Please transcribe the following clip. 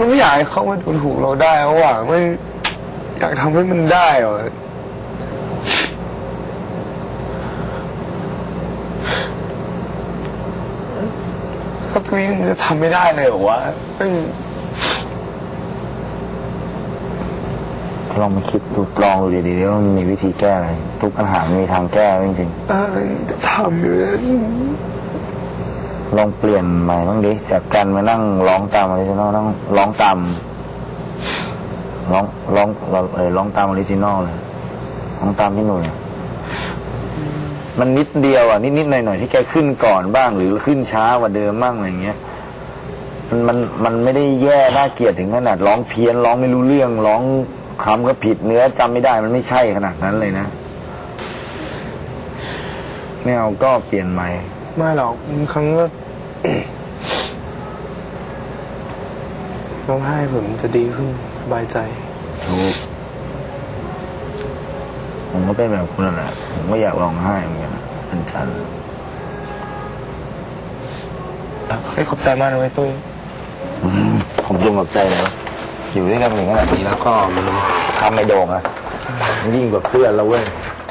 เราไม่อยากให้เขามาดูถูกเราได้เพราะว่าไม่อยากทำให้มันได้เหรอสักวีมันจะทำไม่ได้เลยเหรอวะไม่ลองมาคิดดูลองดูดีๆว่ามันมีวิธีแก้อะไรทุกปัญหามันมีทางแก้จริงเออจะทำอยู่เลองเปลี่ยนใหม่บ้างดิจากการมานั่งร้องตามออริจินอลนั่งร้องตามร้องร้องเราเออร้องตามออริจินอลเลยร้องตามพี่หนุ่ยอะมันนิดเดียวอะนิดๆหน่อยๆที่แกขึ้นก่อนบ้าง หรือขึ้นช้ากว่าเดิมบ้างอะไรเงี้ยมันมันมันไม่ได้แย่น่าเกลียดถึงขนาดร้องเพี้ยนร้องไม่รู้เรื่องร้องคำก็ผิดเนื้อจำไม่ได้มันไม่ใช่ขนาดนั้นเลยนะไม่เอาก็เปลี่ยนใหม่ไม่หรอกบางครั้งก็ ร้องไห้ผมจะดีขึ้นสบายใจถูกผมก็เป็นแบบคุณนั่นแหละผมก็อยากร้องไห้เหมือนกันเป็นฉันให้ขอบใจมากนะเว้ยตุ้ยอืมผมยงกับใจเลยอยู่ด้วยกันถึงขนาดนี้แล้วก็ทำไม่โด่งอะยิ่งกว่าเพื่อนแล้วเว้ยอ